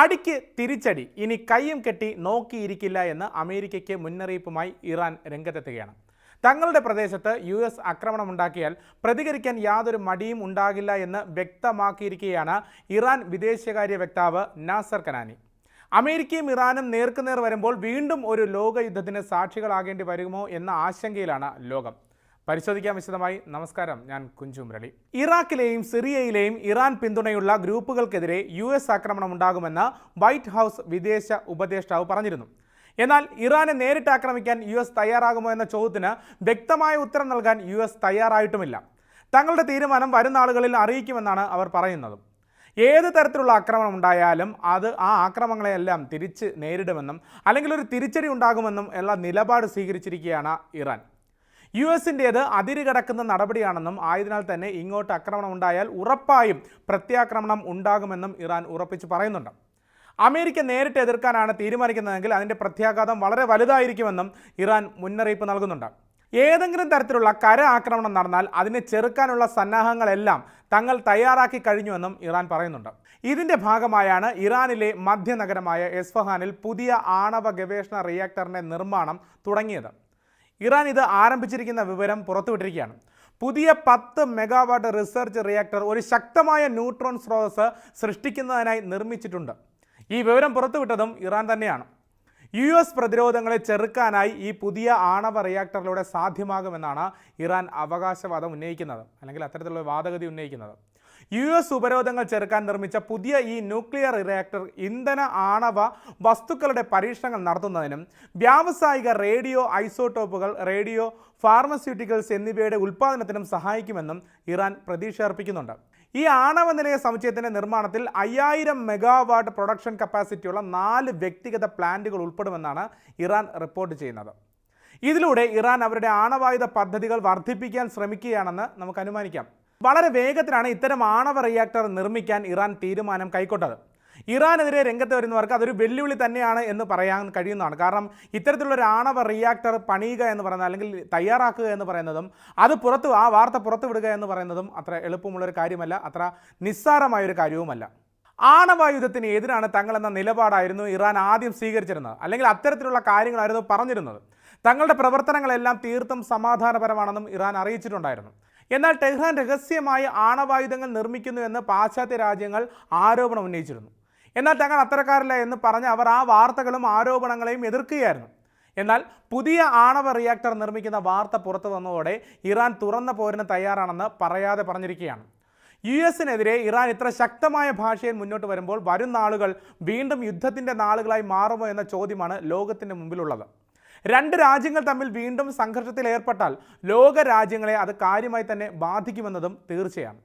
അടിക്ക് തിരിച്ചടി. ഇനി കയ്യും കെട്ടി നോക്കിയിരിക്കില്ല എന്ന് അമേരിക്കയ്ക്ക് മുന്നറിയിപ്പുമായി ഇറാൻ രംഗത്തെത്തുകയാണ്. തങ്ങളുടെ പ്രദേശത്ത് യു എസ് ആക്രമണമുണ്ടാക്കിയാൽ പ്രതികരിക്കാൻ യാതൊരു മടിയും ഉണ്ടാകില്ല എന്ന് വ്യക്തമാക്കിയിരിക്കുകയാണ് ഇറാൻ വിദേശകാര്യ വക്താവ് നാസർ കനാനി. അമേരിക്കയും ഇറാനും നേർക്കുനേർ വരുമ്പോൾ വീണ്ടും ഒരു ലോകയുദ്ധത്തിന് സാക്ഷികളാകേണ്ടി വരുമോ എന്ന ആശങ്കയിലാണ് ലോകം. പരിശോധിക്കാൻ വിശദമായി. നമസ്കാരം ഞാൻ കുഞ്ചു മുരളി. ഇറാഖിലെയും സിറിയയിലെയും ഇറാൻ പിന്തുണയുള്ള ഗ്രൂപ്പുകൾക്കെതിരെ യു എസ് ആക്രമണം ഉണ്ടാകുമെന്ന് വൈറ്റ് ഹൗസ് വിദേശ ഉപദേഷ്ടാവ് പറഞ്ഞിരുന്നു. എന്നാൽ ഇറാനെ നേരിട്ട് ആക്രമിക്കാൻ യു എസ് തയ്യാറാകുമോ എന്ന ചോദ്യത്തിന് വ്യക്തമായ ഉത്തരം നൽകാൻ യു എസ് തയ്യാറായിട്ടുമില്ല. തങ്ങളുടെ തീരുമാനം വരുന്ന നാളുകളിൽ അറിയിക്കുമെന്നാണ് അവർ പറയുന്നത്. ഏത് തരത്തിലുള്ള ആക്രമണം ഉണ്ടായാലും അത് ആ ആക്രമണങ്ങളെയെല്ലാം തിരിച്ച് നേരിടുമെന്നും അല്ലെങ്കിൽ ഒരു തിരിച്ചടി ഉണ്ടാകുമെന്നും ഉള്ള നിലപാട് സ്വീകരിച്ചിരിക്കുകയാണ് ഇറാൻ. യു എസിന്റേത് അതിര് കടക്കുന്ന നടപടിയാണെന്നും ആയതിനാൽ തന്നെ ഇങ്ങോട്ട് ആക്രമണം ഉണ്ടായാൽ ഉറപ്പായും പ്രത്യാക്രമണം ഉണ്ടാകുമെന്നും ഇറാൻ ഉറപ്പിച്ച് പറയുന്നുണ്ട്. അമേരിക്ക നേരിട്ട് എതിർക്കാനാണ് തീരുമാനിക്കുന്നതെങ്കിൽ അതിന്റെ പ്രത്യാഘാതം വളരെ വലുതായിരിക്കുമെന്നും ഇറാൻ മുന്നറിയിപ്പ് നൽകുന്നുണ്ട്. ഏതെങ്കിലും തരത്തിലുള്ള കര ആക്രമണം നടന്നാൽ അതിനെ ചെറുക്കാനുള്ള സന്നാഹങ്ങളെല്ലാം തങ്ങൾ തയ്യാറാക്കി കഴിഞ്ഞുവെന്നും ഇറാൻ പറയുന്നുണ്ട്. ഇതിന്റെ ഭാഗമായാണ് ഇറാനിലെ മധ്യനഗരമായ എസ്ഫഹാനിൽ പുതിയ ആണവ ഗവേഷണ റിയാക്ടറിന്റെ നിർമ്മാണം തുടങ്ങിയത്. ഇറാൻ ഇത് ആരംഭിച്ചിരിക്കുന്ന വിവരം പുറത്തുവിട്ടിരിക്കുകയാണ്. പുതിയ പത്ത് മെഗാവാട്ട് റിസർച്ച് റിയാക്ടർ ഒരു ശക്തമായ ന്യൂട്രോൺ സ്രോതസ് സൃഷ്ടിക്കുന്നതിനായി നിർമ്മിച്ചിട്ടുണ്ട്. ഈ വിവരം പുറത്തുവിട്ടതും ഇറാൻ തന്നെയാണ്. യു എസ് പ്രതിരോധങ്ങളെ ചെറുക്കാനായി ഈ പുതിയ ആണവ റിയാക്ടറിലൂടെ സാധ്യമാകുമെന്നാണ് ഇറാൻ അവകാശവാദം ഉന്നയിക്കുന്നത്. അല്ലെങ്കിൽ അത്തരത്തിലുള്ള വാദഗതി ഉന്നയിക്കുന്നത്. യു എസ് ഉപരോധങ്ങൾ ചെറുക്കാൻ നിർമ്മിച്ച പുതിയ ഈ ന്യൂക്ലിയർ റിയാക്ടർ ഇന്ധന ആണവ വസ്തുക്കളുടെ പരീക്ഷണങ്ങൾ നടത്തുന്നതിനും വ്യാവസായിക റേഡിയോ ഐസോടോപ്പുകൾ റേഡിയോ ഫാർമസ്യൂട്ടിക്കൽസ് എന്നിവയുടെ ഉൽപ്പാദനത്തിനും സഹായിക്കുമെന്നും ഇറാൻ പ്രതീക്ഷ അർപ്പിക്കുന്നുണ്ട് ഈ ആണവ നിലയ സമുച്ചയത്തിന്റെ നിർമ്മാണത്തിൽ അയ്യായിരം മെഗാവാട്ട് പ്രൊഡക്ഷൻ കപ്പാസിറ്റിയുള്ള നാല് വ്യക്തിഗത പ്ലാന്റുകൾ ഉൾപ്പെടുമെന്നാണ് ഇറാൻ റിപ്പോർട്ട് ചെയ്യുന്നത്. ഇതിലൂടെ ഇറാൻ അവരുടെ ആണവായുധ പദ്ധതികൾ വർദ്ധിപ്പിക്കാൻ ശ്രമിക്കുകയാണെന്ന് നമുക്ക് അനുമാനിക്കാം. വളരെ വേഗത്തിലാണ് ഇത്തരം ആണവ റിയാക്ടർ നിർമ്മിക്കാൻ ഇറാൻ തീരുമാനം കൈക്കൊണ്ടത് ഇറാനെതിരെ രംഗത്ത് വരുന്നവർക്ക് അതൊരു വെല്ലുവിളി തന്നെയാണ് എന്ന് പറയാൻ കഴിയുന്നതാണ്. കാരണം ഇത്തരത്തിലുള്ള ഒരു ആണവ റിയാക്ടർ പണിയുക എന്ന് പറയുന്നത് അല്ലെങ്കിൽ തയ്യാറാക്കുക എന്ന് പറയുന്നതും അത് പുറത്ത് ആ വാർത്ത പുറത്തുവിടുക എന്ന് പറയുന്നതും അത്ര എളുപ്പമുള്ളൊരു കാര്യമല്ല അത്ര നിസ്സാരമായൊരു കാര്യവുമല്ല. ആണവായുധത്തിന് എതിരാണ് തങ്ങളെന്ന നിലപാടായിരുന്നു ഇറാൻ ആദ്യം സ്വീകരിച്ചിരുന്നത്. അല്ലെങ്കിൽ അത്തരത്തിലുള്ള കാര്യങ്ങളായിരുന്നു പറഞ്ഞിരുന്നത്. തങ്ങളുടെ പ്രവർത്തനങ്ങളെല്ലാം തീർത്തും സമാധാനപരമാണെന്നും ഇറാൻ അറിയിച്ചിട്ടുണ്ടായിരുന്നു. എന്നാൽ ടെഹ്റാൻ രഹസ്യമായി ആണവായുധങ്ങൾ നിർമ്മിക്കുന്നു എന്ന് പാശ്ചാത്യ രാജ്യങ്ങൾ ആരോപണം ഉന്നയിച്ചിരുന്നു. എന്നാൽ തങ്ങൾ അത്തരക്കാരില്ല എന്ന് പറഞ്ഞ് അവർ ആ വാർത്തകളും ആരോപണങ്ങളെയും എതിർക്കുകയായിരുന്നു. എന്നാൽ പുതിയ ആണവ റിയാക്ടർ നിർമ്മിക്കുന്ന വാർത്ത പുറത്തു വന്നതോടെ ഇറാൻ തുറന്ന പോരിന് തയ്യാറാണെന്ന് പറയാതെ പറഞ്ഞിരിക്കുകയാണ്. യു എസിനെതിരെ ഇറാൻ ഇത്ര ശക്തമായ ഭാഷയിൽ മുന്നോട്ട് വരുമ്പോൾ വരും നാളുകൾ വീണ്ടും യുദ്ധത്തിന്റെ നാളുകളായി മാറുമോ എന്ന ചോദ്യമാണ് ലോകത്തിന്റെ മുമ്പിലുള്ളത്. രണ്ട് രാജ്യങ്ങൾ തമ്മിൽ വീണ്ടും സംഘർഷത്തിൽ ഏർപ്പെട്ടാൽ ലോക രാജ്യങ്ങളെ അത് കാര്യമായി തന്നെ ബാധിക്കുമെന്നതും തീർച്ചയാണ്.